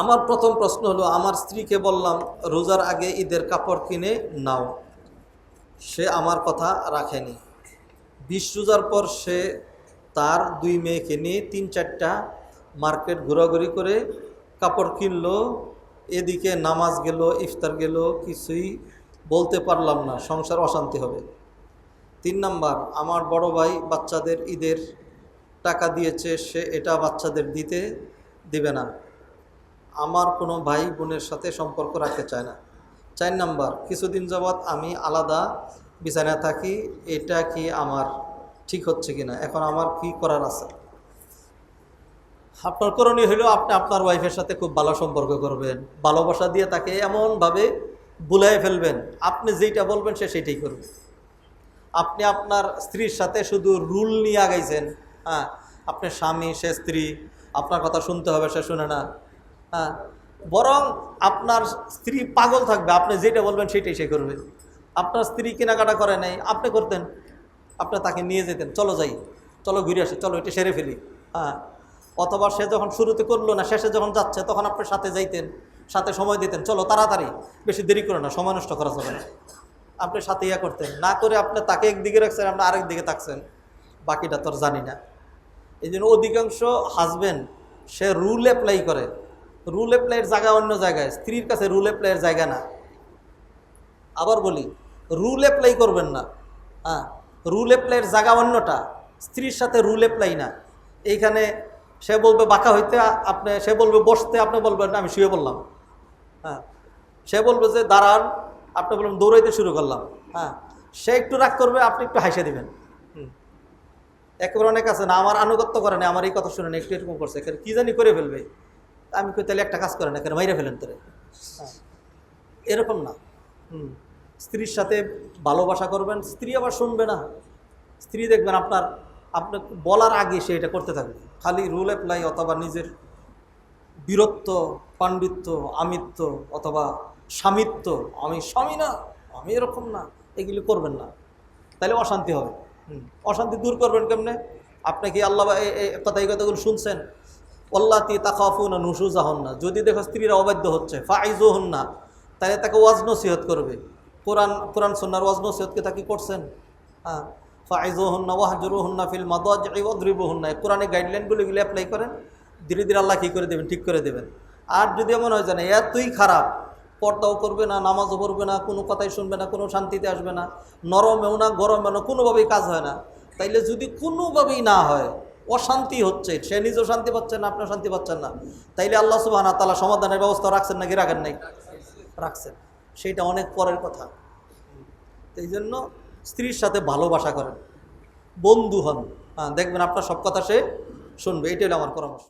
আমার প্রথম প্রশ্ন হলো, আমার স্ত্রীকে বললাম, রোজার আগে ঈদের কাপড় কিনে নাও। সে আমার কথা রাখেনি। বিশ রোজার পর সে তার দুই মেয়েকে নিয়ে তিন চারটা মার্কেট ঘোরাঘুরি করে কাপড় কিনলো। এদিকে নামাজ গেল, ইফতার গেল, কিছুই বলতে পারলাম না, সংসার অশান্তি হবে। তিন নাম্বার, আমার বড় ভাই বাচ্চাদের ঈদের টাকা দিয়েছে, সে এটা বাচ্চাদের দিতে দিবে না। আমার কোনো ভাই বোনের সাথে সম্পর্ক রাখতে চায় না। চার নাম্বার, কিছুদিন যাবৎ আমি আলাদা বিছানায় থাকি, এটা কি আমার ঠিক হচ্ছে কি না এখন আমার কি করার আছে? আপনার করণীয় হলো আপনি আপনার ওয়াইফের সাথে খুব ভালো সম্পর্ক করবেন। ভালোবাসা দিয়ে তাকে এমনভাবে বুলাই ফেলবেন, আপনি যেইটা বলবেন সে সেইটাই করবে। আপনি আপনার স্ত্রীর সাথে শুধু রুল নিয়ে আগাইছেন হ্যাঁ? আপনার স্বামী, সে স্ত্রী, আপনার কথা শুনতে হবে, সে শুনে না। হ্যাঁ। বরং আপনার স্ত্রী পাগল থাকবে, আপনি যেটা বলবেন সেটাই সে করবে। আপনার স্ত্রী কেনাকাটা করে নাই, আপনি করতেন, আপনি তাকে নিয়ে যেতেন। চলো যাই, চলো ঘুরে আসি, চলো এটা সেরে ফেলি। হ্যাঁ। অথবা সে যখন শুরুতে করল না, শেষে যখন যাচ্ছে, তখন আপনার সাথে যাইতেন, সাথে সময় দিতেন। চলো তাড়াতাড়ি, বেশি দেরি করে না, সময় নষ্ট করা যাবে না। আপনি সাথে ইয়া করতেন। না করে আপনি তাকে একদিকে রাখছেন, আপনি আরেক দিকে থাকছেন বাকিটা তোর জানি না। এই জন্য অধিকাংশ হাজবেন্ড সে রুল অ্যাপ্লাই করে। রুল অ্যাপ্লাইয়ের জায়গা অন্য জায়গায় স্ত্রীর কাছে রুল অ্যাপ্লাইয়ের জায়গা না। আবার বলি রুল অ্যাপ্লাই করবেন না। হ্যাঁ রুল অ্যাপ্লাইয়ের জায়গা অন্যটা স্ত্রীর সাথে রুল অ্যাপ্লাই না। এইখানে সে বলবে বাঁকা হইতে আপনি সে বলবে বসতে আপনি বলবেন আমি শুয়ে বললাম হ্যাঁ সে বলবে যে দাঁড়ান আপনি বলবেন দৌড়াইতে শুরু করলাম। হ্যাঁ সে একটু রাগ করবে আপনি একটু হাসে দিবেন। হুম। একেবারে অনেক আছে না আমার আনুগত্য করে না আমার এই কথা শুনে না একটু এরকম করছে কী জানি করে ফেলবে। আমি কই তাহলে একটা কাজ করে না কেন মাইরে ফেলেন তোরে। হ্যাঁ। এরকম না। হুম। স্ত্রীর সাথে ভালোবাসা করবেন স্ত্রী আবার শুনবে না। স্ত্রী দেখবেন আপনার আপনার বলার আগে সে এটা করতে থাকবে। খালি রুল অ্যাপ্লাই অথবা নিজের বীরত্ব পাণ্ডিত্য আমিত্ব অথবা স্বামিত্ব আমি স্বামী না আমি এরকম না এগুলি করবেন না। তাহলে অশান্তি হবে। হুম। অশান্তি দূর করবেন কেমনে? আপনি কি আল্লাহ এ- এ- কথা এই কথাগুলো শুনছেন? অল্লাতি তাকাফু না যদি দেখো স্ত্রীরা অবাধ্য হচ্ছে ফাইজও হন না তাহলে তাকে ওয়াজ নসিহত করবে। কোরআন কোরআন সন্ন্যার ওয়াজ নসিহতকে তাকে করছেন? হ্যাঁ হন না ফিল মাদাজ ওদ্রিব হন না কোরআনের গাইডলাইনগুলো এগুলো অ্যাপ্লাই করেন, ধীরে ধীরে আল্লাহ কী করে দেবেন? ঠিক করে দেবেন। আর যদি এমন হয় জানে এতই খারাপ, পর্দাও করবে না, নামাজও পড়বে না, কোনো কথাই শুনবে না, কোনো শান্তিতে আসবে না, নরমেও না, গরমেও না, কোনোভাবেই কাজ হয় না। তাইলে যদি কোনোভাবেই না হয় অশান্তি হচ্ছে। সে নিজেও শান্তি পাচ্ছেন না, আপনিও শান্তি পাচ্ছেন না। তাইলে আল্লাহ সুবাহ তালা সমাধানের ব্যবস্থা রাখছেন নাকি রাখেন নাই? রাখছেন। সেইটা অনেক পরের কথা। এই জন্য স্ত্রীর সাথে ভালোবাসা করেন। বন্ধু হন। হ্যাঁ দেখবেন আপনার সব কথা সে শুনবে। এটাই হলো আমার পরামর্শ।